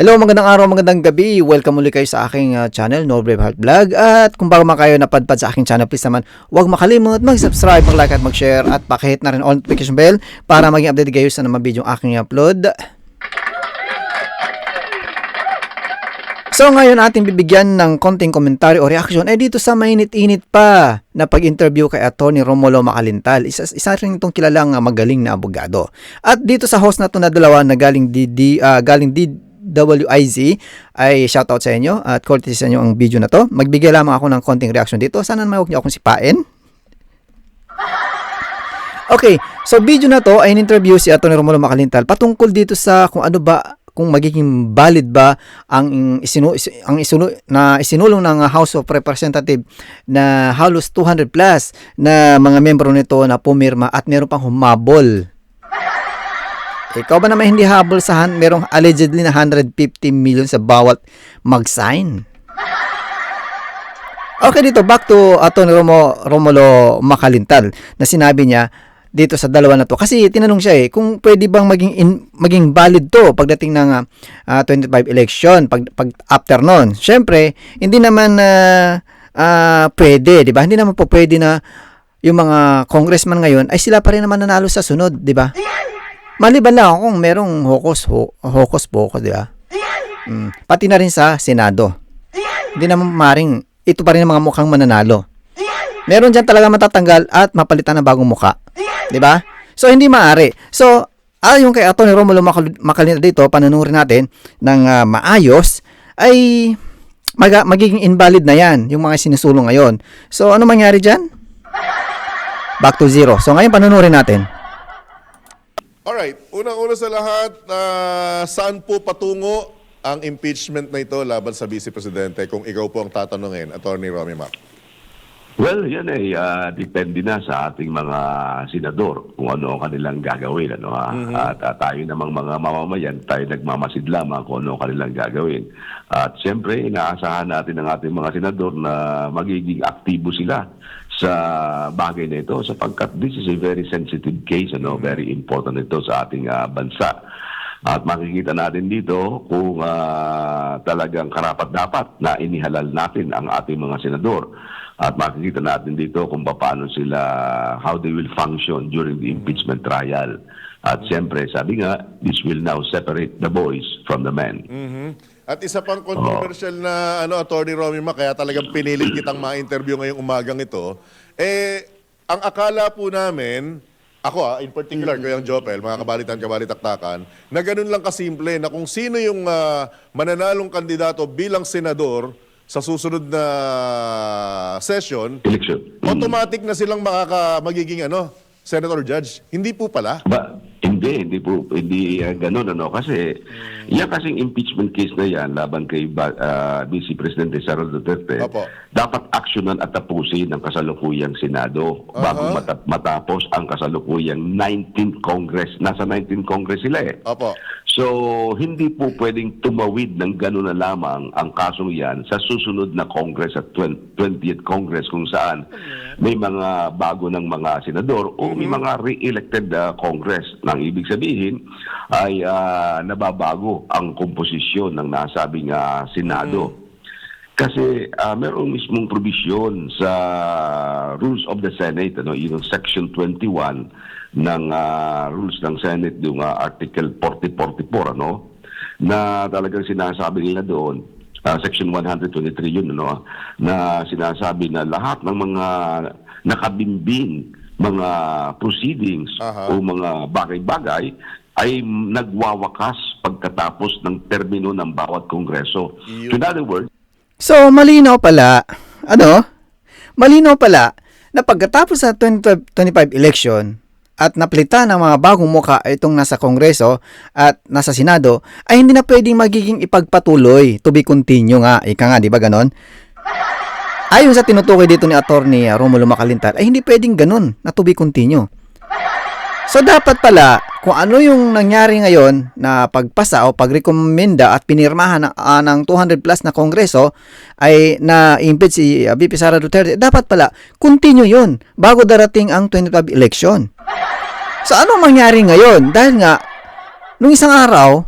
Hello, magandang araw, magandang gabi. Welcome muli kayo sa aking uh, channel, No Brave Heart Vlog. At kung bago man kayo napadpad sa aking channel, please naman huwag makalimut mag-subscribe, mag-like at mag-share at pakihit na rin all notification bell para maging updated kayo sa naman video aking upload. So ngayon ating bibigyan ng konting komentaryo o reaction ay dito sa mainit-init pa na pag-interview kay Attorney Romulo Macalintal. Isa, isa rin itong kilalang uh, magaling na abogado. At dito sa host na to na dalawa na galing DD, uh, galing DWIZ ay shoutout sa inyo at courtesy sa inyo ang video na to. Magbigay lamang ako ng konting reaction dito. Sana naman huwag niyo akong sipain. Okay, so video na to ay in-interview si Atty. Romulo Macalintal patungkol dito sa kung ano ba kung magiging valid ba ang isinu ang isunu na isinulong ng House of Representative na halos 200 plus na mga membro nito na pumirma at meron pang humabol. Ikaw ba naman hindi habol sa han merong allegedly na 150 million sa bawat mag-sign? Okay dito, back to Atty. Romo, Romulo Macalintal na sinabi niya dito sa dalawa na to kasi tinanong siya eh kung pwede bang maging in, maging valid to pagdating ng uh, 25 election pag, pag after noon syempre hindi naman uh, uh, pwede di ba hindi naman po pwede na yung mga congressman ngayon ay sila pa rin naman nanalo sa sunod di ba maliban lang kung merong hokos ho, hokos pokos di ba mm, pati na rin sa senado hindi naman maring ito pa rin ang mga mukhang mananalo meron dyan talaga matatanggal at mapalitan ng bagong muka 'Di ba? So hindi maaari. So ayon kay Atty. Romulo Macalinta dito, pananurin natin ng uh, maayos ay mag- magiging invalid na 'yan yung mga sinusulong ngayon. So ano mangyari diyan? Back to zero. So ngayon pananurin natin. Alright, unang-una sa lahat, uh, saan po patungo ang impeachment na ito laban sa Vice Presidente kung ikaw po ang tatanungin, Attorney Romy Mac? Well, yan ay uh, depende na sa ating mga senador kung ano ang kanilang gagawin. Ano, ha? At uh, tayo namang mga mamamayan, tayo nagmamasid lamang kung ano ang kanilang gagawin. At siyempre, inaasahan natin ng ating mga senador na magiging aktibo sila sa bagay na ito sapagkat this is a very sensitive case, ano, very important ito sa ating uh, bansa. At makikita natin dito kung uh, talagang karapat-dapat na inihalal natin ang ating mga senador. At makikita natin dito kung paano sila, how they will function during the impeachment trial. At siyempre, sabi nga, this will now separate the boys from the men. Mhm. At isa pang controversial na ano, Attorney Romy Mac, kaya talagang pinilit kitang ma-interview ngayong umagang ito, eh, ang akala po namin, ako ah, in particular, mm Kuyang Jopel, mga kabalitan-kabalitaktakan, na ganun lang kasimple na kung sino yung ah, mananalong kandidato bilang senador sa susunod na session, Election. automatic na silang makaka magiging ano, senator judge. Hindi po pala. Ba, hindi, hindi po, hindi uh, ganun, ano, kasi yan kasing impeachment case na yan laban kay uh, Vice Presidente Sara Duterte, Opo. dapat aksyonan at tapusin ng kasalukuyang Senado bago Aha. mata- matapos ang kasalukuyang 19th Congress. Nasa 19th Congress sila eh. Opo. So, hindi po pwedeng tumawid ng gano'n na lamang ang kasong yan sa susunod na Congress at 20, 20th Congress kung saan may mga bago ng mga senador o may mga re-elected uh, Congress. Nang ibig sabihin ay uh, nababago ang komposisyon ng nasabing uh, Senado. Kasi uh, merong mismong provision sa Rules of the Senate, ano, yung Section 21 ng uh, Rules ng Senate, yung uh, Article 4044, ano, na talagang sinasabi nila doon, uh, Section 123 yun, ano, na sinasabi na lahat ng mga nakabimbing mga proceedings Aha. o mga bagay-bagay ay nagwawakas pagkatapos ng termino ng bawat kongreso. So in other words, So malinaw pala, ano? Malinaw pala na pagkatapos sa 2025 election at napalitan ng mga bagong muka itong nasa Kongreso at nasa Senado, ay hindi na pwedeng magiging ipagpatuloy to be continue nga. Ika nga, di ba ganon? Ayon sa tinutukoy dito ni Attorney Romulo Macalintal, ay hindi pwedeng ganon na to be continue. So dapat pala, kung ano yung nangyari ngayon na pagpasa o pagrekomenda at pinirmahan ng, ah, ng 200 plus na kongreso ay na impeach si ah, VP Sara Duterte, dapat pala continue yun bago darating ang 25 election. So ano mangyari ngayon? Dahil nga, nung isang araw,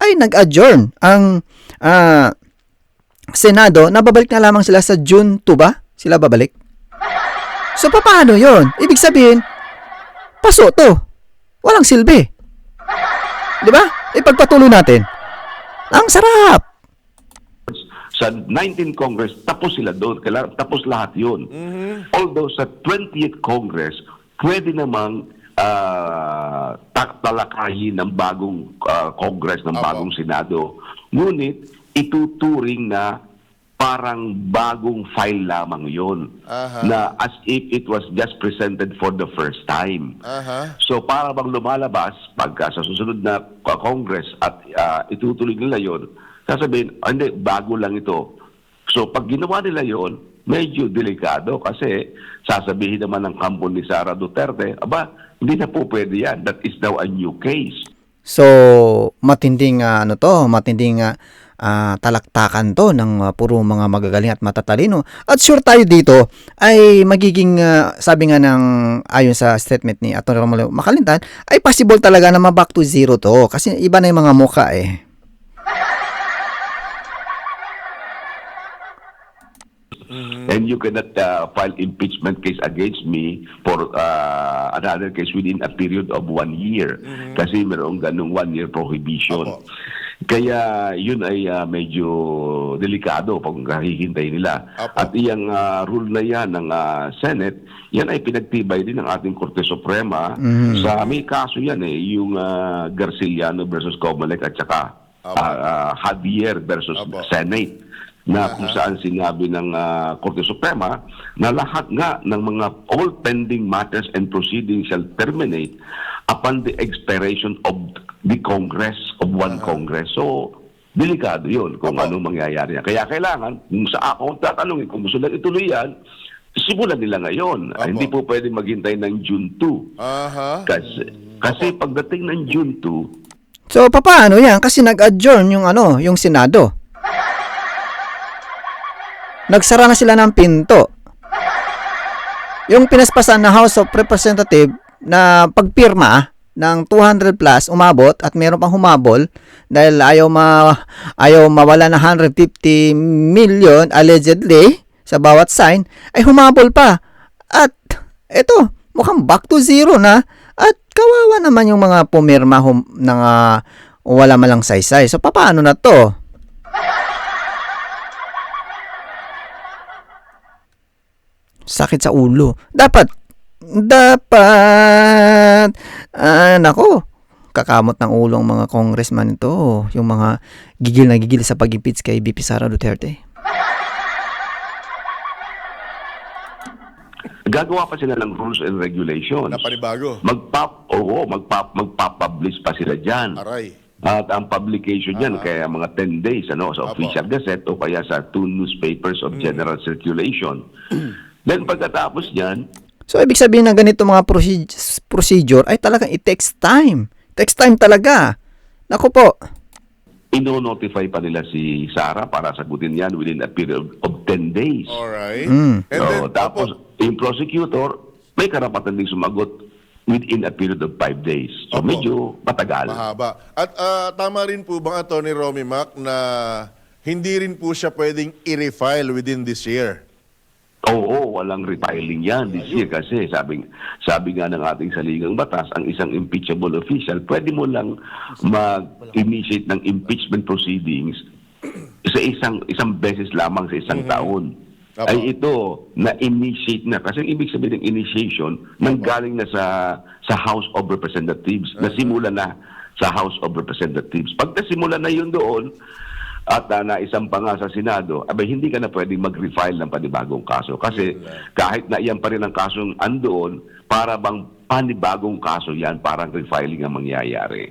ay nag-adjourn ang ah, Senado na babalik na lamang sila sa June 2 ba? Sila babalik? So, paano yon? Ibig sabihin, paso to. Walang silbi. Di ba? Ipagpatuloy natin. Ang sarap. Sa 19th Congress, tapos sila doon. Kailangan, tapos lahat yun. Although sa 20th Congress, pwede namang ah, tak- talakayin ng bagong ah, Congress, ng bagong Senado. Ngunit, ituturing na parang bagong file lamang yon Aha. na as if it was just presented for the first time. Aha. So para bang lumalabas pagka sa susunod na uh, Congress at uh, itutuloy nila yon, sasabihin, "Ah, hindi, bago lang ito. So pag ginawa nila yon, medyo delikado kasi sasabihin naman ng kampo ni Sara Duterte, aba, hindi na po pwede yan. That is now a new case. So, matinding ah, ano to, matinding ah, ah, talaktakan to ng ah, puro mga magagaling at matatalino. At sure tayo dito ay magiging ah, sabi nga ng ayon sa statement ni Atty. Romulo Makalintan ay possible talaga na ma-back to zero to kasi iba na yung mga muka eh. And you cannot uh, file impeachment case against me for uh, another case within a period of one year. Kasi mayroong ganung one-year prohibition. Opo. Kaya yun ay uh, medyo delikado pag hihintay nila. Opo. At iyang uh, rule na yan ng uh, Senate, yan ay pinagtibay din ng ating Korte Suprema. Sa may kaso yan eh, yung uh, Garciliano versus Comelec at saka uh, uh, Javier versus Opo. Senate na kung saan sinabi ng ah, Korte Suprema na lahat nga ng mga all pending matters and proceedings shall terminate upon the expiration of the Congress of one Congress. So, delikado yun kung anong mangyayari. yan. Kaya kailangan, kung sa ako ang tatanungin, kung gusto lang ituloy yan, simulan nila ngayon. Ah, Opo. Hindi po pwede maghintay ng June 2. Aha. Kasi, kasi pagdating ng June 2, So, papaano yan? Kasi nag-adjourn yung ano, yung Senado. Nagsara na sila ng pinto. Yung pinaspasan na House of Representative na pagpirma ng 200 plus umabot at meron pang humabol dahil ayaw ma ayaw mawala ng 150 million allegedly sa bawat sign ay humabol pa. At eto mukhang back to zero na. At kawawa naman yung mga pumirma hum, ng ah, wala malang saysay. So papaano na to sakit sa ulo. Dapat, dapat, ah, nako, kakamot ng ulo ang mga congressman ito. Yung mga gigil na gigil sa pag-impeach kay BP Sara Duterte. gagawa pa sila ng rules and regulations. Na panibago. Magpap, oo, magpap, magpapublish pa sila dyan. Aray. At ang publication niyan, kaya mga 10 days ano, sa Apo. official gazette o kaya sa two newspapers of general circulation. Then pagkatapos niyan, So, ibig sabihin ng ganito mga procedure, procedure ay talagang it takes time. Takes time talaga. Naku po. ino-notify pa nila si Sara para sagutin yan within a period of 10 days. Alright. Mm. And then, So, tapos, opo, yung prosecutor, may karapatan din sumagot within a period of 5 days. So, Opo. medyo matagal. mahaba. At ah, tama rin po bang Attorney Romy Mac na hindi rin po siya pwedeng i-refile within this year? Oo, walang refiling yan this year kasi sabi, sabi nga ng ating saligang batas, ang isang impeachable official, pwede mo lang mag-initiate ng impeachment proceedings sa isang isang beses lamang sa isang taon. Apo. Ay ito, na-initiate na. Kasi ang ibig sabihin ng initiation, nanggaling na sa sa House of Representatives, nasimula na sa House of Representatives. Pag nasimula na yun doon, at uh, naisang pa nga sa Senado, abay hindi ka na pwedeng mag-refile ng panibagong kaso. Kasi kahit na iyan pa rin ang kasong andoon, para bang panibagong kaso yan, parang refiling ang mangyayari.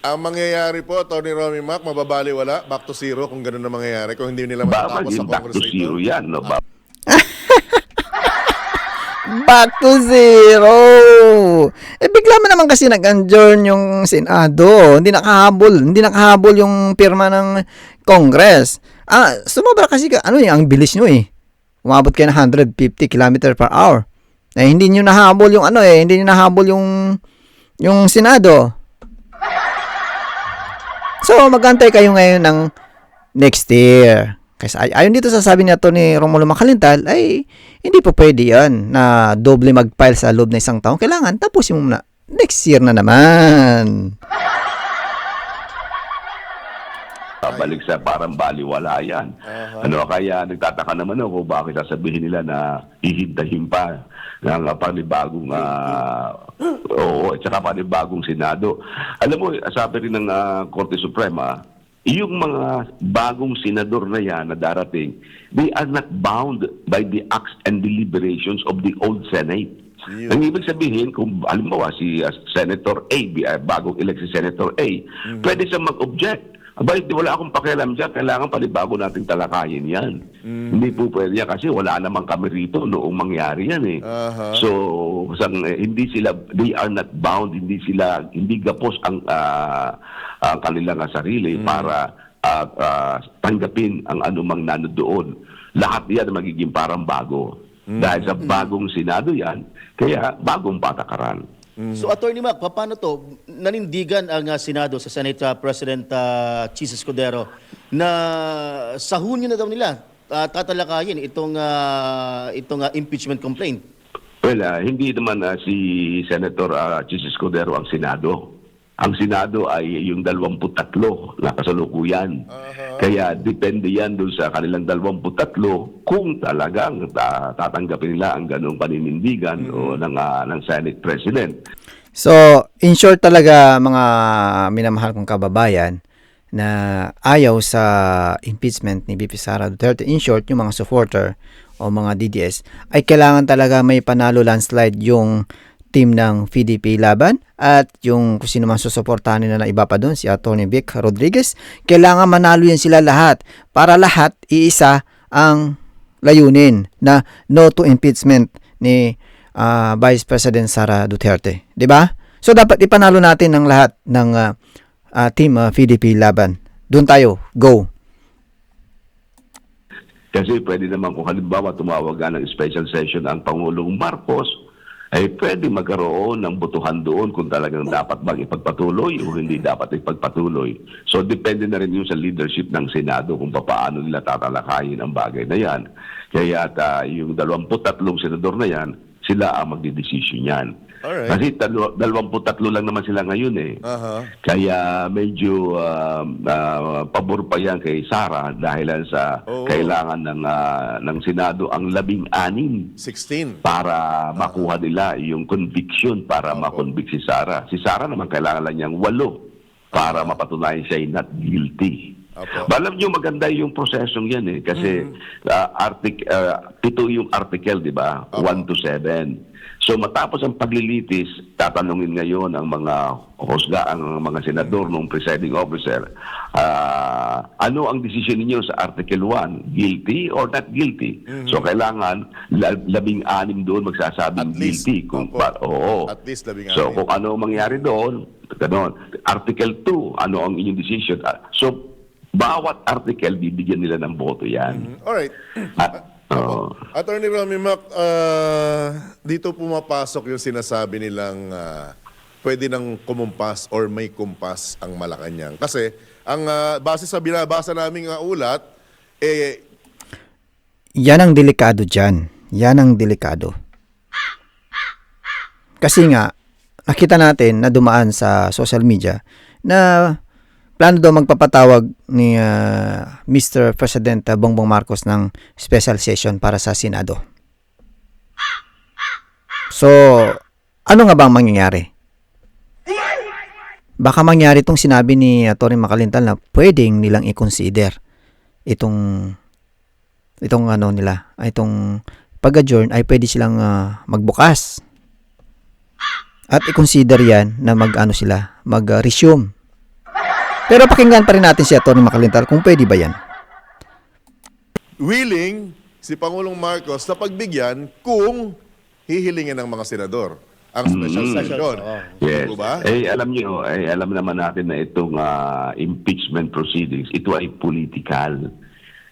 Ang mangyayari po, Attorney Romy Mac, mababali wala, back to zero kung ganun na mangyayari, kung hindi nila matatapos sa maging back Congress to zero yan. No? Ba, Back to zero. Eh bigla mo naman kasi nag-adjourn yung Senado. Hindi nakahabol, hindi nakahabol yung pirma ng Congress. Ah, sumobra kasi ka, ano eh, ang bilis nyo eh. Umabot kayo ng 150 km per hour. Eh, hindi nyo nahabol yung ano eh, hindi nyo nahabol yung yung Senado. So, magantay kayo ngayon ng next year. Kasi ay- ayon dito sa sabi ni ni Romulo Makalintal, ay hindi po pwede yan na doble mag-file sa loob ng isang taon. Kailangan tapusin mo muna next year na naman. Babalik sa parang baliwala yan. Ano, kaya nagtataka naman ako bakit sasabihin nila na hihintahin pa ng uh, panibagong uh, oo, at saka panibagong Senado. Alam mo, sabi rin ng ah, Korte Suprema, yung mga bagong senador na yan na darating, they are not bound by the acts and deliberations of the old Senate. Yun. Ang ibig sabihin, kung halimbawa si uh, Senator A, uh, bagong elect si Senator A, pwede siya mag-object. Aba, hindi wala akong pakialam dyan. Kailangan panibago nating talakayin yan. Hindi po pwede yan kasi wala namang kami rito noong mangyari yan eh. Aha. So, sang, eh, hindi sila, they are not bound, hindi sila, hindi gapos ang, ah, ang kanilang sarili para ah, ah, tanggapin ang anumang nanodoon. Lahat yan magiging parang bago. Dahil sa bagong Senado yan, kaya bagong patakaran. So Attorney Mac, pa- paano to? Nanindigan ang uh, Senado sa Senate uh, President uh, Chis Escudero na sa Hunyo na daw nila uh, tatalakayin itong uh, itong uh, impeachment complaint. Well, ah, hindi naman ah, si Senator uh, Chis Escudero ang Senado. Ang Senado ay yung 23 na kasalukuyan. Kaya depende yan doon sa kanilang 23 kung talagang ta- tatanggapin nila ang ganong paninindigan o ng, ah, ng Senate President. So, in short talaga mga minamahal kong kababayan na ayaw sa impeachment ni BP Sara Duterte, in short, yung mga supporter o mga DDS, ay kailangan talaga may panalo landslide yung team ng PDP laban at yung kung sino man susuportahan nila na iba pa doon, si Atty. Vic Rodriguez, kailangan manalo yan sila lahat para lahat iisa ang layunin na no to impeachment ni ah, Vice President Sara Duterte. 'Di ba? So dapat ipanalo natin ng lahat ng ah, ah, team ah, PDP laban. Doon tayo. Go. Kasi pwede naman kung halimbawa tumawag ng special session ang Pangulong Marcos, ay pwede magkaroon ng butuhan doon kung talagang dapat bang ipagpatuloy o hindi dapat ipagpatuloy. So depende na rin yun sa leadership ng Senado kung paano nila tatalakayin ang bagay na yan. Kaya ta, yung 23 senador na yan, sila ang magdidesisyon yan. Alright. Kasi dalaw- 23 lang naman sila ngayon eh. Aha. Kaya medyo um, ah, pabor pa yan kay Sara dahil sa Oo. kailangan ng ah, ng Senado ang labing-anim 16. para makuha nila yung conviction para Opo. makonvict si Sara. Si Sara naman kailangan lang niyang walo para mapatunayan siya ay not guilty. Opo. Alam niyo maganda yung prosesong yan eh kasi ah, artic ah, pito yung article, di ba? Opo. 1 to 7. So matapos ang paglilitis, tatanungin ngayon ang mga hosga, ang mga senador ng presiding officer, ah, ano ang decision ninyo sa Article 1? Guilty or not guilty? So kailangan la- labing-anim doon magsasabing At least, guilty. Kung, opo. pa- oo. At least labing-anim. So kung ano ang mangyari doon, ganon. Article 2, ano ang inyong decision? So bawat article, bibigyan nila ng boto yan. Alright. At, oo. Attorney Romy Mac, ah, dito pumapasok yung sinasabi nilang ah, pwede nang kumumpas or may kumpas ang Malacanang. Kasi ang ah, base sa binabasa naming ah, ulat, eh, Yan ang delikado dyan. Yan ang delikado. Kasi nga, nakita natin na dumaan sa social media na plano daw magpapatawag ni ah, Mr. President ah, Bongbong Marcos ng special session para sa Senado. So, ano nga bang mangyayari? Baka mangyari itong sinabi ni Atty. Makalintal na pwedeng nilang i-consider itong itong ano nila, ay itong pag-adjourn ay pwede silang ah, magbukas. At i-consider yan na mag-ano sila, mag-resume. Pero pakinggan pa rin natin si Atty. Makalintal kung pwede ba yan. willing si Pangulong Marcos na pagbigyan kung hihilingin ng mga senador ang special Mm. session. Yes. Di ba? Eh, alam niyo, eh, alam naman natin na itong ah, impeachment proceedings, ito ay political.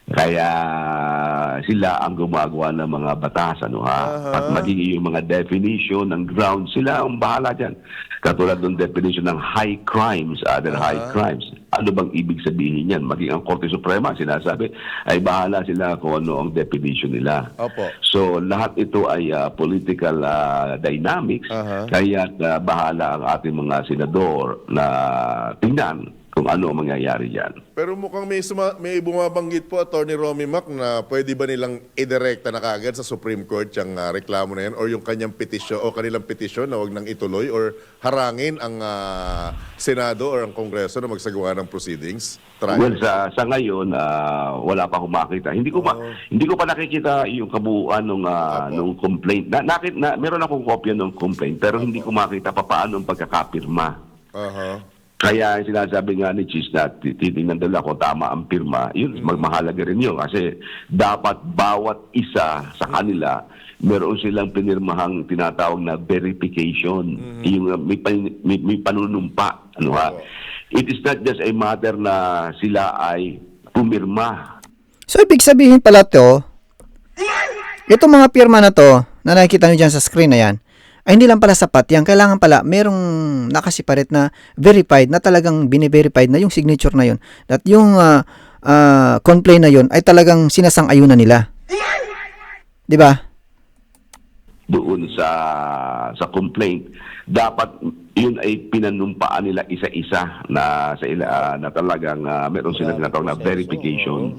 Kaya sila ang gumagawa ng mga batas, ano ha? Aha. At magiging yung mga definition ng ground, sila ang bahala dyan. Katulad ng definition ng high crimes, other high crimes. ano bang ibig sabihin yan. Maging ang Korte Suprema, sinasabi, ay bahala sila kung ano ang definition nila. Opo. So lahat ito ay ah, political ah, dynamics Aha. kaya ah, bahala ang ating mga senador na tingnan kung ano ang mangyayari diyan. Pero mukhang may, suma, may bumabanggit po, Attorney Romy Mac, na pwede ba nilang idirekta na kagad sa Supreme Court yung ah, reklamo na yan or yung kanyang petisyon o kanilang petisyon na wag nang ituloy or harangin ang ah, Senado or ang Kongreso na magsagawa ng proceedings? Trial? Well, sa sa ngayon ah, wala pa akong makita. Hindi ko pa hindi ko pa nakikita yung kabuuan ng nung complaint. Na, nakit na meron akong kopya ng complaint pero hindi ko makita pa paano ang pagkakapirma. Aha. Kaya yung sinasabi nga ni Cheese na ti- titingnan nila kung tama ang pirma, yun, magmahalaga rin yun. Kasi dapat bawat isa sa kanila, meron silang pinirmahang tinatawag na verification. Yung uh, may, pan- may, may panunumpa. Ano ha? It is not just a matter na sila ay pumirma. So, ibig sabihin pala to, itong mga pirma na to, na nakikita nyo dyan sa screen na yan, ay hindi lang pala sapat yan. Kailangan pala, merong nakasiparet na verified, na talagang bine-verified na yung signature na yun. That yung ah, ah, complaint na yun ay talagang sinasang-ayunan nila. Di ba? doon sa sa complaint dapat yun ay pinanumpaan nila isa-isa na sa ila, ah, na talagang ah, meron silang tinatawag na verification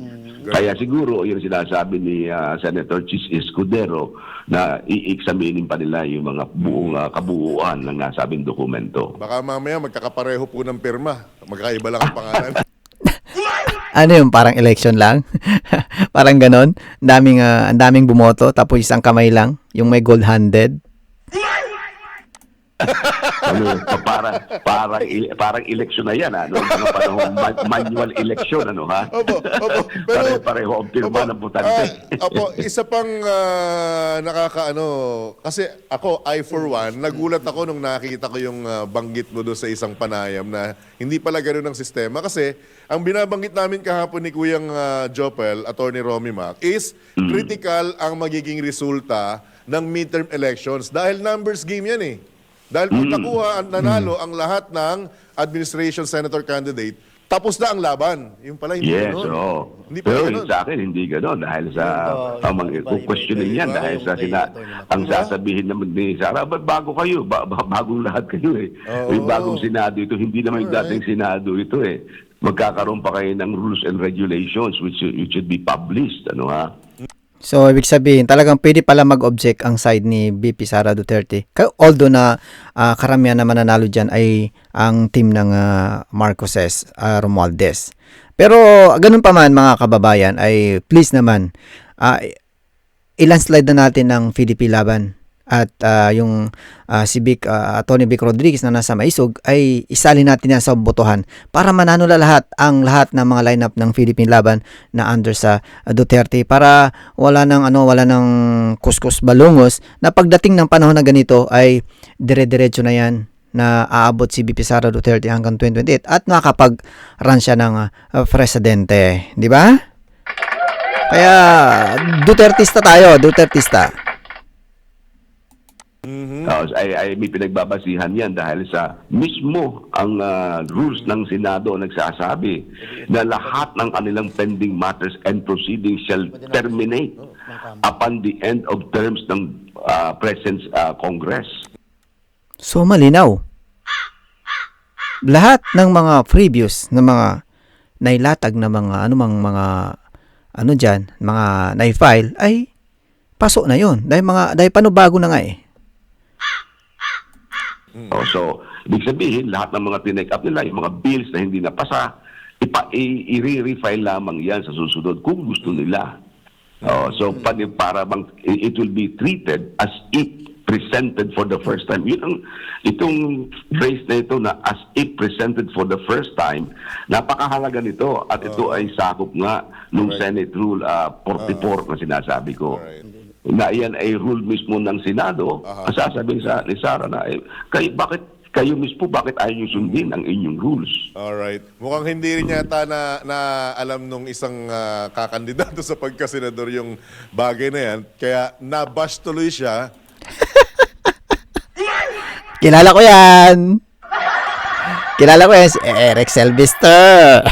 kaya siguro yung sinasabi ni ah, Senator Chis Escudero na i-examinin pa nila yung mga buong ah, kabuuan ng nasabing dokumento Baka mamaya magkakapareho po ng pirma. Magkaiba lang ang pangalan. Ano yung parang election lang? parang ganon. Ang daming, ah, ang daming bumoto, tapos isang kamay lang, yung may gold handed. Ano, pa- parang parang parang election na yan ano mga panahon ma- manual election ano ha Opo, opo. Pero, Pare-pareho ang pirma ng botante. Ah, opo, isa pang ah, nakakaano, kasi ako, I for one, nagulat ako nung nakita ko yung ah, banggit mo doon sa isang panayam na hindi pala ganun ang sistema. Kasi ang binabanggit namin kahapon ni Kuyang ah, Jopel, Attorney Romy Mac, is critical ang magiging resulta ng midterm elections dahil numbers game yan eh. Dahil kung nakuha, ang nanalo ang lahat ng administration senator candidate, tapos na ang laban. Yung pala hindi Yes, ganun. oo. Hindi pala Pero ganun. sa akin, hindi gano'n. Dahil sa, Yung, ang uh, mga iba- questioning iba- yan, iba- dahil yung sa sina, yung ang sasabihin naman ni Sara, "Ba't bago kayo, ba, ba- bagong lahat kayo eh. Oo. May bagong Senado ito, hindi naman yung dating Senado ito eh. Magkakaroon pa kayo ng rules and regulations which, should- which should be published. Ano ha? So, ibig sabihin, talagang pwede pala mag-object ang side ni BP Sara Duterte. Although na ah, karamihan na mananalo dyan ay ang team ng ah, Marcoses, ah, Romualdez. Pero, ganun pa man mga kababayan, ay please naman, ah, ilan-slide na natin ng PDP laban. At ah, yung ah, si Vic, ah, Tony Vic Rodriguez na nasa Maisog ay isali natin yan sa botohan para manano na lahat ang lahat ng mga lineup ng Philippine Laban na under sa Duterte para wala nang ano wala nang kuskus balungos na pagdating ng panahon na ganito ay dire-diretso na yan na aabot si BP Sara Duterte hanggang 2028 at nakakapag-run siya ng ah, presidente, di ba? Kaya Dutertista tayo, Dutertista. Tapos ay, ay may pinagbabasihan yan dahil sa mismo ang ah, rules ng Senado nagsasabi na lahat ng kanilang pending matters and proceedings shall terminate upon the end of terms ng ah, present ah, Congress. So malinaw. Lahat ng mga previous na mga nailatag na mga anumang mga ano diyan, mga na-file ay pasok na 'yon. Dahil mga dahil panubago na nga eh. Oh, so, ibig sabihin, lahat ng mga tinake up nila, yung mga bills na hindi napasa, ipa, i-refile lamang yan sa susunod kung gusto nila. Oh, so, pa, para bang, it will be treated as if presented for the first time. Yun ang, itong phrase na ito na as if presented for the first time, napakahalaga nito. At ito ay sakop nga nung Senate Rule ah, 44 na sinasabi ko. Alright. Na yan ay rule mismo ng Senado, ang sasabihin sa ni Sara na, eh, kay, bakit kayo mismo, bakit ayaw nyo sundin ang inyong rules? Alright. Mukhang hindi rin yata na, na alam nung isang ah, kakandidato sa pagkasenador yung bagay na yan. Kaya nabash tuloy siya. Kilala ko 'yan. Kilala ko yan si Eric Selvister.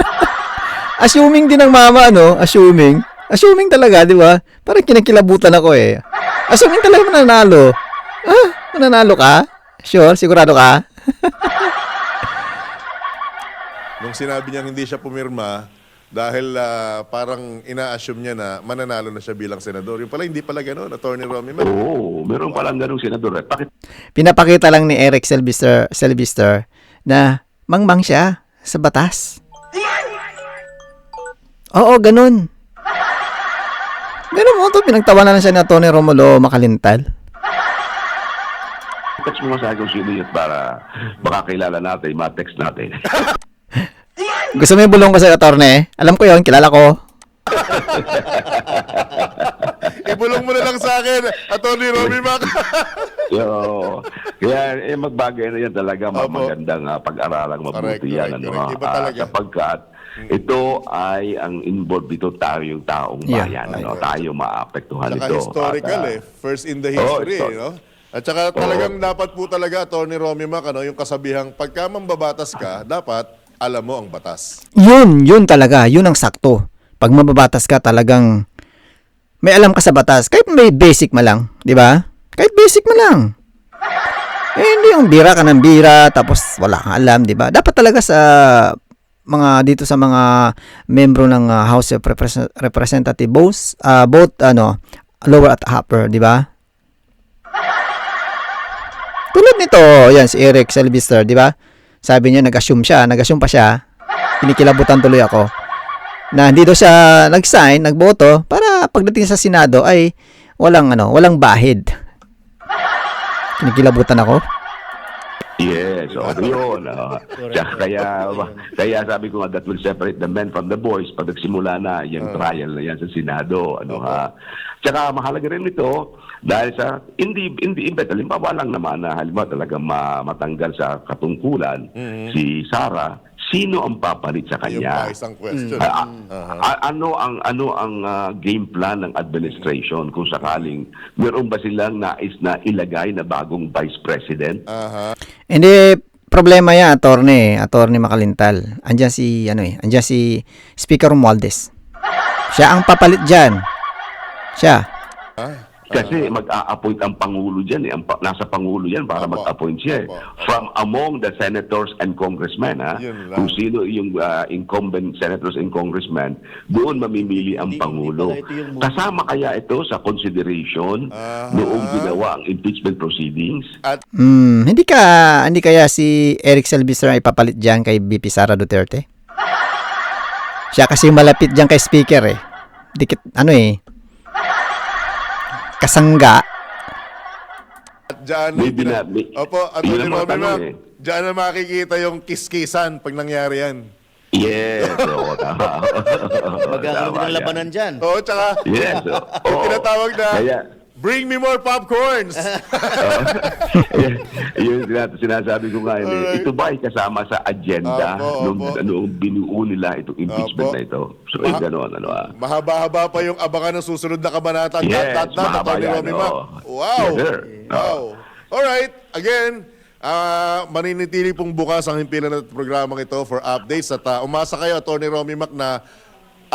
Assuming din ng mama, no? Assuming. Assuming talaga, di ba? Parang kinakilabutan ako eh. Assuming talaga mananalo. Ah, mananalo ka? Sure? Sigurado ka? Nung sinabi niyang hindi siya pumirma, dahil ah, parang ina-assume niya na mananalo na siya bilang senador. Yung pala, hindi pala ganun, Attorney Romy Mac. Oo, meron palang ganung senador. Eh, Bakit Pinapakita lang ni Eric Selvister, Selvister na mangmang siya sa batas. Oo, ganun. Ganun mo to, pinagtawanan na siya ni Tony Romulo Makalintal. text mo sa akin sino yun para baka kilala natin, ma-text natin. Gusto mo yung bulong ko sa attorney? Alam ko yon kilala ko. Ibulong mo na lang sa akin, Attorney Romy Mac. so, kaya eh, magbagay na yan talaga, Opo. magandang ah, pag-aralang Correct, mabuti yan. correct, Ano, correct. Iba ah, talaga. sapagkat ito ay ang involved dito tayo yung taong Yeah. bayan. Ano, tayo maapektuhan Saka ito. historical At, ah, eh. First in the history, Oo, eh, no? At saka talagang dapat po talaga, Attorney Romy Mac, ano, yung kasabihang, pagka mambabatas ka, dapat alam mo ang batas. Yun, yun talaga. Yun ang sakto. Pag mababatas ka talagang may alam ka sa batas. Kahit may basic ma lang. Di ba? Kahit basic ma lang. Eh, hindi yung bira ka ng bira, tapos wala kang alam, di ba? Dapat talaga sa mga dito sa mga membro ng uh, House of Repres- Representative both, uh, both ano, lower at upper, di ba? Tulad nito, yan si Eric Selvister, di ba? Sabi niya nag-assume siya, nag-assume pa siya. Kinikilabutan tuloy ako. Na hindi daw siya nag-sign, nagboto para pagdating sa Senado ay walang ano, walang bahid. Kinikilabutan ako. Yes, so ano yun. ah. Tsaka kaya, kaya sabi ko nga that will separate the men from the boys pag nagsimula na yung trial na yan sa Senado. Ano ha. Tsaka mahalaga rin ito dahil sa hindi hindi imbet halimbawa lang naman na halimbawa talaga ma, matanggal sa katungkulan si Sara sino ang papalit sa Yung kanya pa isang question. Ah, ah, ah, ano ang ano ang ah, game plan ng administration kung sakaling meron ba silang nais na ilagay na bagong vice president Aha. Hindi problema yan, attorney, attorney Makalintal. Andiyan si ano eh, andiyan si Speaker Romualdez. Siya ang papalit diyan. Siya. Kasi mag-a-appoint ang Pangulo dyan. Eh. Ang pa- nasa Pangulo yan para mag-appoint siya. eh. From among the senators and congressmen. Ha? Kung sino yung ah, incumbent senators and congressmen, doon mamimili ang Hindi- Pangulo. hindi yung. Kasama kaya ito sa consideration Aha. noong ginawa ang impeachment proceedings? At Hmm, hindi ka hindi kaya si Eric Salvister ay papalit diyan kay BP Sara Duterte? Siya kasi malapit diyan kay speaker eh. Dikit ano eh. Kasangga. At dyan, May Opo, at yun ang mga tanong eh. dyan na makikita yung kiss-kissan pag nangyari yan. Yes. oo, tama. Magkakaroon din Tama ng yan. labanan dyan. Oo, tsaka, Yes. oo. yung tinatawag na, Kaya, bring me more popcorns. yung sina- sinasabi ko nga, yun, eh, ito ba ay kasama sa agenda Opo, nung, opo. nung binuo nila itong impeachment Opo. na ito? So, eh, Ma- gano'n, ano ah. Mahaba-haba pa yung abangan ng susunod na kabanata. Yes, dot, dot, mahaba yan. Mac. Wow. Yes, sir. Wow. Alright, again, ah maninitili pong bukas ang himpilan ng programang ito for updates at ah, umasa kayo, Atty. Romy Mac, na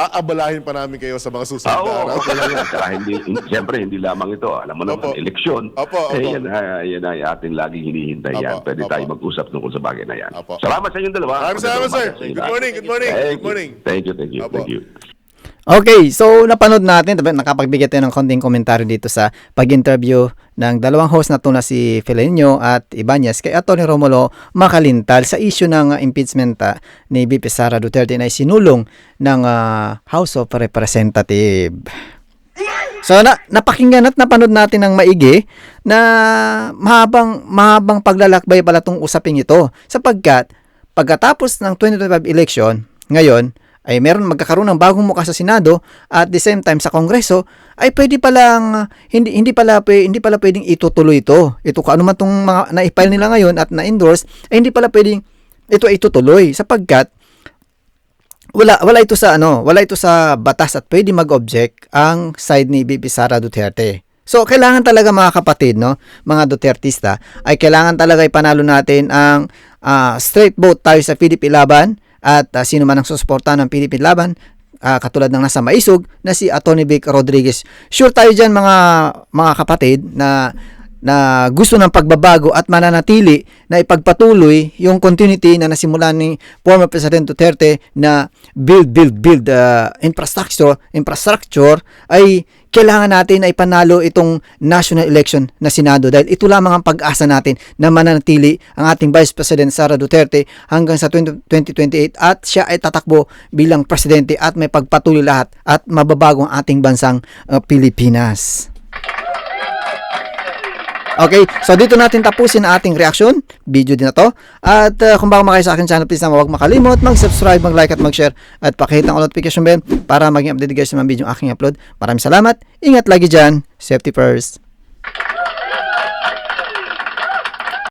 aabalahin pa namin kayo sa mga susunod Ah, na Oo, araw. yan. Saka hindi, siyempre, hindi lamang ito. Alam mo naman, Opo. eleksyon. Opo, Eh, opo. yan, ah, yan ay ating laging hinihintay yan. Opo, Pwede opo. tayo mag-usap tungkol sa bagay na yan. Opo. Salamat sa inyong dalawa. Maraming salamat, sir. Magandang umaga sa inyo Good lahat. morning, good morning, Thank good morning. Thank you, thank you, Opo. thank you. Okay, so napanood natin, nakapagbigay tayo ng konting komentaryo dito sa pag-interview ng dalawang host na to na si Felenio at Ibanez kay Atty. Romulo Makalintal sa issue ng uh, impeachment uh, ni BP Sara Duterte na isinulong ng uh, House of Representative. So na, napakinggan at napanood natin ng maigi na mahabang mahabang paglalakbay pala tong usaping ito sapagkat pagkatapos ng 2025 election ngayon ay meron magkakaroon ng bagong mukha sa Senado at the same time sa Kongreso ay pwede palang hindi hindi pala pwe- hindi pala pwedeng itutuloy ito. Ito kung ano man tong mga na-file nila ngayon at na-endorse ay hindi pala pwedeng ito ay itutuloy sapagkat wala wala ito sa ano, wala ito sa batas at pwede mag-object ang side ni BP Sara Duterte. So kailangan talaga mga kapatid, no, mga Dutertista, ay kailangan talaga ipanalo natin ang ah, straight vote tayo sa PDP Laban at ah, sino man ang susuporta ng PDP Laban ah, katulad ng nasa Maisog na si Atty. Vic Rodriguez. Sure tayo dyan mga mga kapatid na na gusto ng pagbabago at mananatili na ipagpatuloy yung continuity na nasimulan ni former President Duterte na build, build, build uh, infrastructure, infrastructure ay kailangan natin na ipanalo itong national election na Senado dahil ito lamang ang pag-asa natin na mananatili ang ating Vice President Sara Duterte hanggang sa 20, 2028 at siya ay tatakbo bilang presidente at may pagpatuloy lahat at mababago ang ating bansang uh, Pilipinas. Okay, so dito natin tapusin ang ating reaction, video din na to. At uh, kung bago makayo sa akin channel, please na huwag makalimot, mag-subscribe, mag-like at mag-share at pakihit ang notification bell para maging updated guys sa mga video aking upload. Maraming salamat, ingat lagi dyan, safety first.